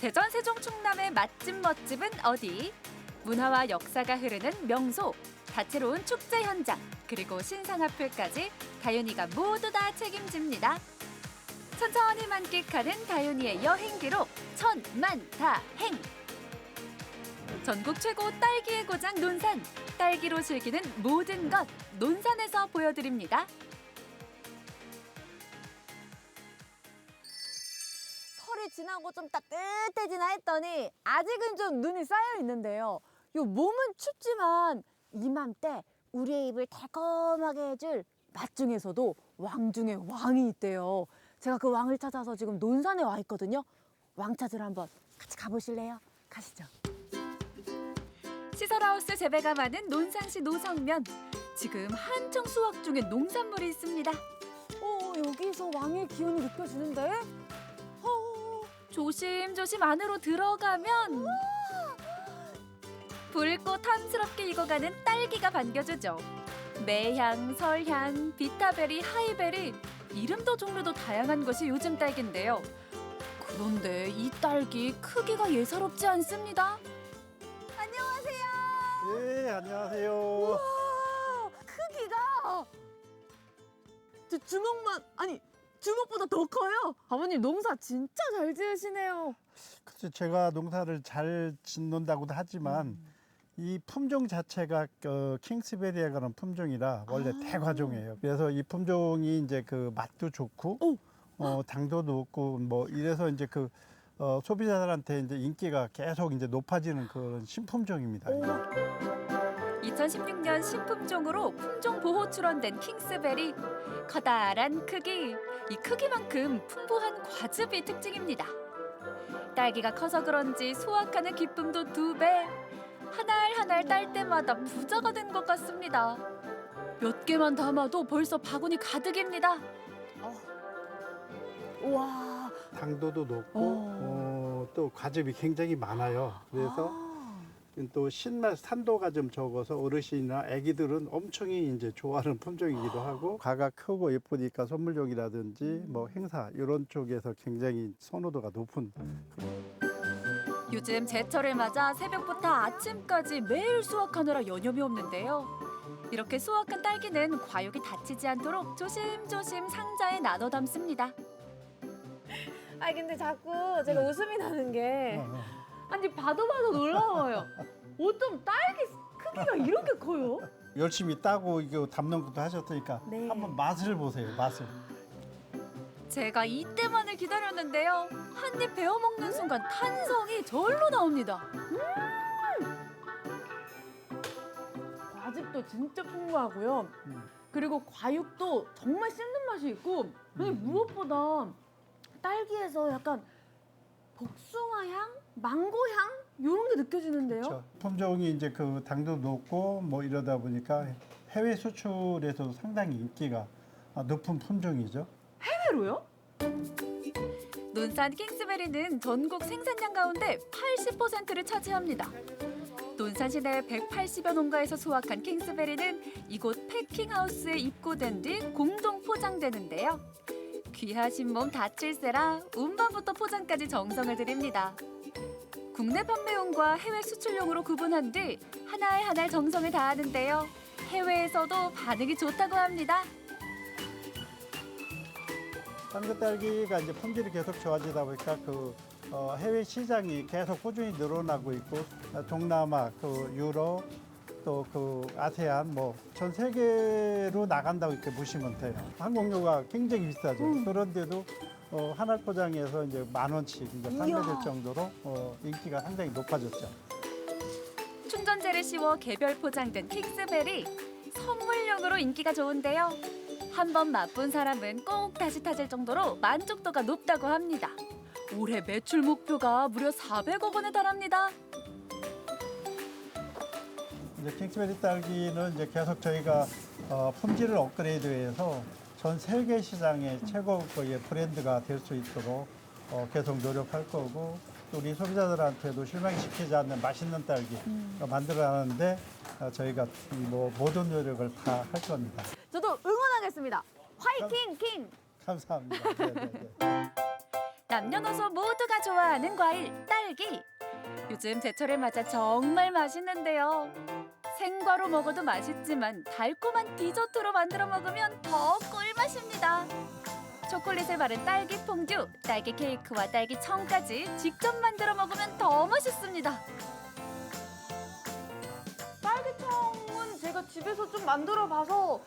대전 세종 충남의 맛집 멋집은 어디? 문화와 역사가 흐르는 명소, 다채로운 축제 현장, 그리고 신상 앞을까지 다윤이가 모두 다 책임집니다. 천천히 만끽하는 다윤이의 여행 기록 천만다행. 전국 최고 딸기의 고장 논산, 딸기로 즐기는 모든 것 논산에서 보여드립니다. 지나고 좀 따뜻해지나 했더니 아직은 좀 눈이 쌓여 있는데요. 요 몸은 춥지만 이맘때 우리의 입을 달콤하게 해줄 맛 중에서도 왕 중에 왕이 있대요. 제가 그 왕을 찾아서 지금 논산에 와 있거든요. 왕 찾으러 한번 같이 가보실래요? 가시죠. 시설하우스 재배가 많은 논산시 노성면. 지금 한창 수확 중인 농산물이 있습니다. 어, 여기서 왕의 기운이 느껴지는데? 어, 조심조심 안으로 들어가면 붉고 탐스럽게 익어가는 딸기가 반겨주죠. 매향, 설향, 비타베리, 하이베리 이름도 종류도 다양한 것이 요즘 딸기인데요. 그런데 이 딸기 크기가 예사롭지 않습니다. 안녕하세요. 네, 안녕하세요. 우와, 크기가 저 주먹만 아니 주먹보다 더 커요. 아버님 농사 진짜 잘 지으시네요. 글쎄 제가 농사를 잘 짓는다고도 하지만 이 품종 자체가 어, 킹스베리아라는 품종이라 원래 아. 대과종이에요. 그래서 이 품종이 이제 그 맛도 좋고 오. 어, 당도 높고 뭐 이래서 이제 그 어, 소비자들한테 이제 인기가 계속 이제 높아지는 그런 신품종입니다. 2016년 신품종으로 품종 보호 출원된 킹스베리. 커다란 크기, 이 크기만큼 풍부한 과즙이 특징입니다. 딸기가 커서 그런지 수확하는 기쁨도 두 배. 한 알 한 알 딸 때마다 부자가 된 것 같습니다. 몇 개만 담아도 벌써 바구니 가득입니다. 우와. 당도도 높고 어. 어, 또 과즙이 굉장히 많아요. 그래서 아. 또 신맛 산도가 좀 적어서 어르신이나 아기들은 엄청히 이제 좋아하는 품종이기도 하고 가가 크고 예쁘니까 선물용이라든지 뭐 행사 이런 쪽에서 굉장히 선호도가 높은 요즘 제철을 맞아 새벽부터 아침까지 매일 수확하느라 여념이 없는데요. 이렇게 수확한 딸기는 과육이 다치지 않도록 조심조심 상자에 나눠 담습니다. 아니 근데 자꾸 제가 웃음이 나는 게 어, 어. 아니 봐도 봐도 놀라워요. 어쩜 딸기 크기가 이렇게 커요? 열심히 따고 이거 담는 것도 하셨으니까 네. 한번 맛을 보세요 맛을 제가 이때만을 기다렸는데요. 한 입 베어 먹는 순간 탄성이 절로 나옵니다. 과즙도 진짜 풍부하고요. 음. 그리고 과육도 정말 씹는 맛이 있고 근데 음. 무엇보다 딸기에서 약간 복숭아 향, 망고 향 이런 게 느껴지는데요. 그렇죠. 품종이 이제 그 당도 높고 뭐 이러다 보니까 해외 수출에서 상당히 인기가 높은 품종이죠. 해외로요? 논산 킹스베리는 전국 생산량 가운데 80%를 차지합니다. 논산 시내 180여 농가에서 수확한 킹스베리는 이곳 패킹하우스에 입고된 뒤 공동 포장되는데요. 귀하신 몸 다칠세라 운반부터 포장까지 정성을 들입니다. 국내 판매용과 해외 수출용으로 구분한 뒤한알 정성을 다하는데요. 해외에서도 반응이 좋다고 합니다. 땅끝 딸기가 이제 품질이 계속 좋아지다 보니까 그 어, 해외 시장이 계속 꾸준히 늘어나고 있고 어, 동남아, 그 유럽, 또 그 아세안 뭐 전 세계로 나간다고 이렇게 보시면 돼요. 항공료가 굉장히 비싸죠. 음. 그런데도 어, 한알 포장에서 이제 만 원씩 이제. 판매될 정도로 어, 인기가 상당히 높아졌죠. 충전재를 씌워 개별 포장된 킥스베리 선물용으로 인기가 좋은데요. 한 번 맛본 사람은 꼭 다시 찾을 정도로 만족도가 높다고 합니다. 올해 매출 목표가 무려 400억 원에 달합니다. 이제 킹스베리 딸기는 이제 계속 저희가 어, 품질을 업그레이드해서 전 세계 시장의 최고의 브랜드가 될 수 있도록 어, 계속 노력할 거고 또 우리 소비자들한테도 실망시키지 않는 맛있는 딸기 어, 만들어가는데 어, 저희가 뭐 모든 노력을 다 할 겁니다. 저도 응원하겠습니다. 화이팅 킹! 감사합니다. 네, 네, 네. 남녀노소 모두가 좋아하는 과일 딸기. 요즘 제철을 맞아 정말 맛있는데요. 생과로 먹어도 맛있지만 달콤한 디저트로 만들어 먹으면 더 꿀맛입니다. 초콜릿을 바른 딸기 퐁듀, 딸기 케이크와 딸기 청까지 직접 만들어 먹으면 더 맛있습니다. 딸기청은 제가 집에서 좀 만들어 봐서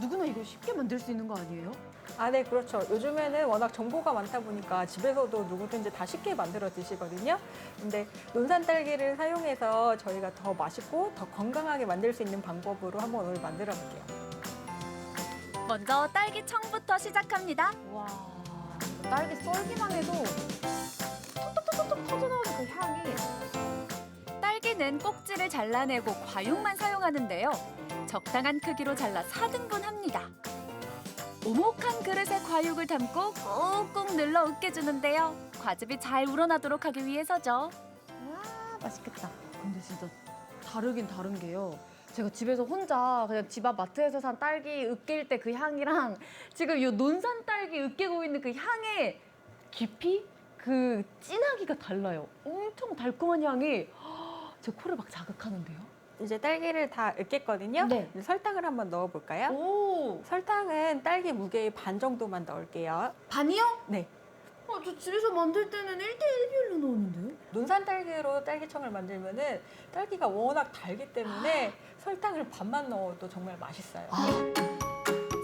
누구나 이거 쉽게 만들 수 있는 거 아니에요? 아, 네, 그렇죠. 요즘에는 워낙 정보가 많다 보니까 집에서도 누구든지 다 쉽게 만들어 드시거든요. 근데 논산 딸기를 사용해서 저희가 더 맛있고 더 건강하게 만들 수 있는 방법으로 한번 오늘 만들어 볼게요. 먼저 딸기 청부터 시작합니다. 와, 딸기 썰기만 해도 톡톡톡톡 터져나오는 그 향이 딸기는 꼭지를 잘라내고 과육만 사용하는데요. 적당한 크기로 잘라 4등분 합니다. 오목한 그릇에 과육을 담고 꾹꾹 눌러 으깨주는데요. 과즙이 잘 우러나도록 하기 위해서죠. 와 맛있겠다. 근데 진짜 다르긴 다른 게요. 제가 집에서 혼자 그냥 집 앞 마트에서 산 딸기 으깰 때 그 향이랑 지금 이 논산 딸기 으깨고 있는 그 향의 깊이, 그 진하기가 달라요. 엄청 달콤한 향이 제 코를 막 자극하는데요. 이제 딸기를 다 으깼거든요. 네. 이제 설탕을 한번 넣어 볼까요? 오, 설탕은 딸기 무게의 반 정도만 넣을게요. 반이요? 네. 어, 저 집에서 만들 때는 1대1 비율로 넣었는데요? 논산 딸기로 딸기청을 만들면은 딸기가 워낙 달기 때문에 설탕을 반만 넣어도 정말 맛있어요.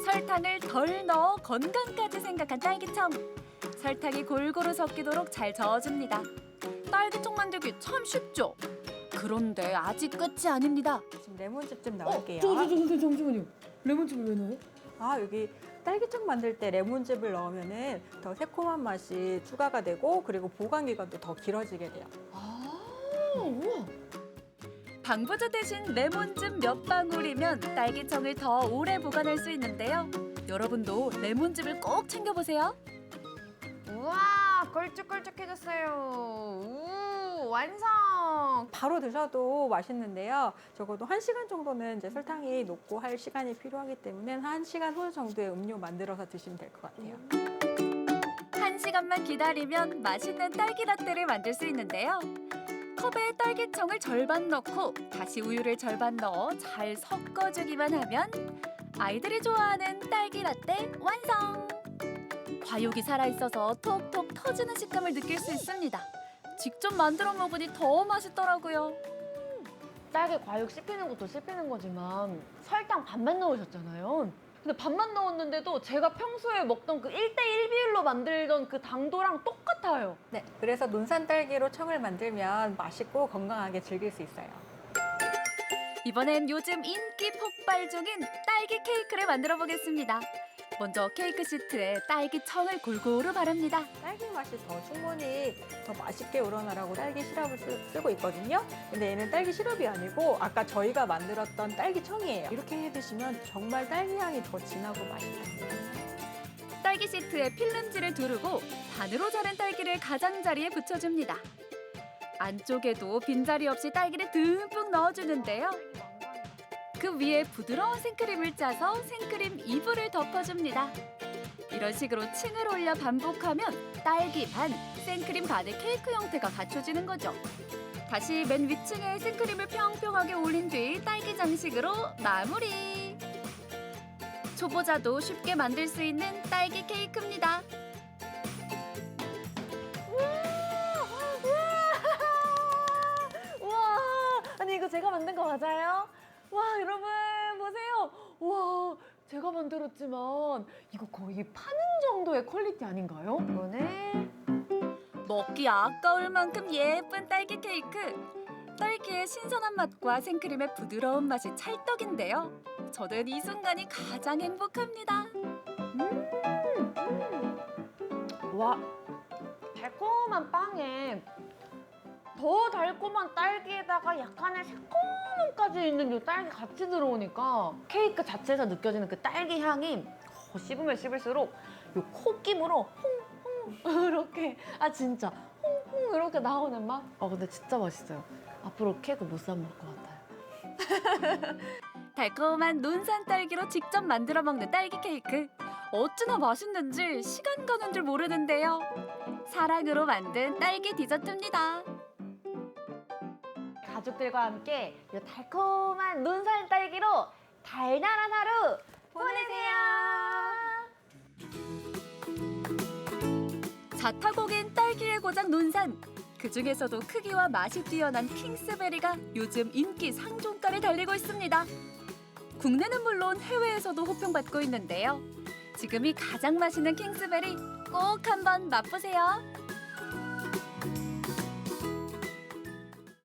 설탕을 덜 넣어 건강까지 생각한 딸기청. 설탕이 골고루 섞이도록 잘 저어줍니다. 딸기청 만들기 참 쉽죠? 그런데 아직 끝이 아닙니다. 지금 레몬즙 좀 넣을게요. 저, 저, 잠시만요. 레몬즙을 왜 넣어요? 아 여기 딸기청 만들 때 레몬즙을 넣으면은 더 새콤한 맛이 추가가 되고 그리고 보관 기간도 더 길어지게 돼요. 아, 우와. 방부제 대신 레몬즙 몇 방울이면 딸기청을 더 오래 보관할 수 있는데요. 여러분도 레몬즙을 꼭 챙겨보세요. 우와, 걸쭉걸쭉해졌어요. 우, 완성. 바로 드셔도 맛있는데요. 적어도 한 시간 정도는 이제 설탕이 녹고 할 시간이 필요하기 때문에 한 시간 후 정도의 음료 만들어서 드시면 될 것 같아요. 한 시간만 기다리면 맛있는 딸기 라떼를 만들 수 있는데요. 컵에 딸기청을 절반 넣고 다시 우유를 절반 넣어 잘 섞어주기만 하면 아이들이 좋아하는 딸기 라떼 완성! 과육이 살아있어서 톡톡 터지는 식감을 느낄 수 있습니다. 직접 만들어 먹으니 더 맛있더라고요. 딸기 과육 씹히는 것도 씹히는 거지만 설탕 반만 넣으셨잖아요. 근데 반만 넣었는데도 제가 평소에 먹던 그 1대1 비율로 만들던 그 당도랑 똑같아요. 네, 그래서 논산 딸기로 청을 만들면 맛있고 건강하게 즐길 수 있어요. 이번엔 요즘 인기 폭발 중인 딸기 케이크를 만들어 보겠습니다. 먼저 케이크 시트에 딸기 청을 골고루 바릅니다. 딸기 맛이 더 충분히 더 맛있게 우러나라고 딸기 시럽을 쓰, 고 있거든요. 근데 얘는 딸기 시럽이 아니고 아까 저희가 만들었던 딸기 청이에요. 이렇게 해 드시면 정말 딸기 향이 더 진하고 맛있어요. 딸기 시트에 필름지를 두르고 반으로 자른 딸기를 가장자리에 붙여줍니다. 안쪽에도 빈자리 없이 딸기를 듬뿍 넣어주는데요. 그 위에 부드러운 생크림을 짜서 생크림 이불을 덮어줍니다. 이런 식으로 층을 올려 반복하면 딸기 반, 생크림 반의 케이크 형태가 갖춰지는 거죠. 다시 맨 위층에 생크림을 평평하게 올린 뒤 딸기 장식으로 마무리. 초보자도 쉽게 만들 수 있는 딸기 케이크입니다. 우와, 아니 이거 제가 만든 거 맞아요? 와, 여러분 보세요. 와, 제가 만들었지만 이거 거의 파는 정도의 퀄리티 아닌가요? 이거는 먹기 아까울 만큼 예쁜 딸기 케이크. 딸기의 신선한 맛과 생크림의 부드러운 맛이 찰떡인데요. 저는 이 순간이 가장 행복합니다. 와, 달콤한 빵에 더 달콤한 딸기에다가 약간의 새콤함까지 있는 이 딸기 같이 들어오니까 케이크 자체에서 느껴지는 그 딸기 향이 어, 씹으면 씹을수록 이 콧김으로 홍홍 이렇게 아 진짜 홍홍 이렇게 나오는 맛. 아 근데 진짜 맛있어요. 앞으로 케이크 못 사 먹을 것 같아요. 달콤한 논산 딸기로 직접 만들어 먹는 딸기 케이크. 어찌나 맛있는지 시간 가는 줄 모르는데요. 사랑으로 만든 딸기 디저트입니다. 가족들과 함께 이 달콤한 논산 딸기로 달달한 하루 보내세요. 자타공인 딸기의 고장 논산. 그 중에서도 크기와 맛이 뛰어난 킹스베리가 요즘 인기 상종가를 달리고 있습니다. 국내는 물론 해외에서도 호평받고 있는데요. 지금이 가장 맛있는 킹스베리 꼭 한번 맛보세요.